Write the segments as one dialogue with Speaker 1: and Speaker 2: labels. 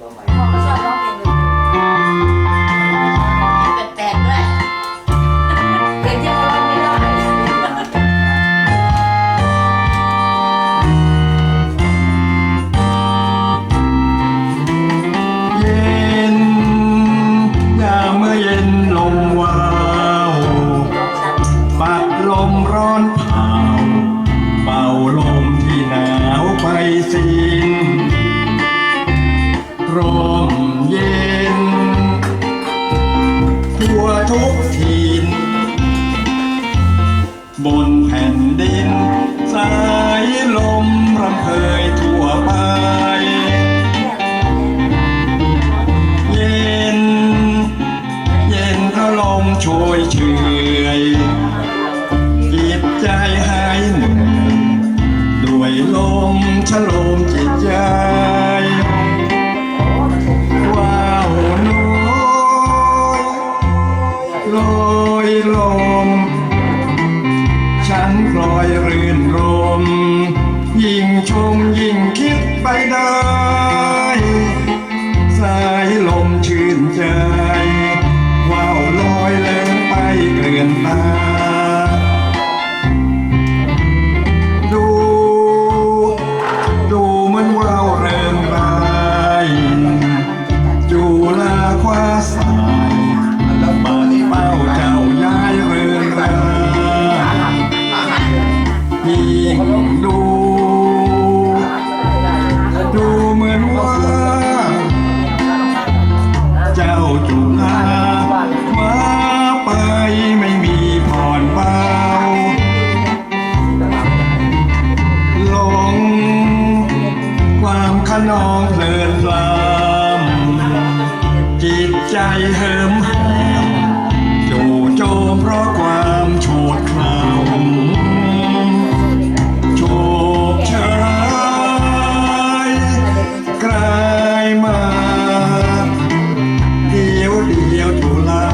Speaker 1: พ่อก็ชอบร้องเพลงเลยแปลกๆด้วยเพลงที่เขาร้องไม่ได้
Speaker 2: เย็นยามเมื่อเย็นลมวาวปัดลมร้อน เย็น ทั่วทุกทินบนแผ่นดิน สายลมรำเพยทั่วไป เย็น เย็นก็ลมโชยเฉยจิตใจหายเหนื่อยด้วยลมชโลมใจ ด เหิมหามจู่โจมเพราะความโฉดคราวโฉบชายกลายมา เดียวเดียวจุลา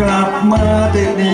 Speaker 2: กลับมาติดนี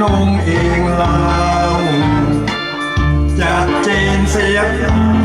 Speaker 2: นงเองเราจัดเจนเสียง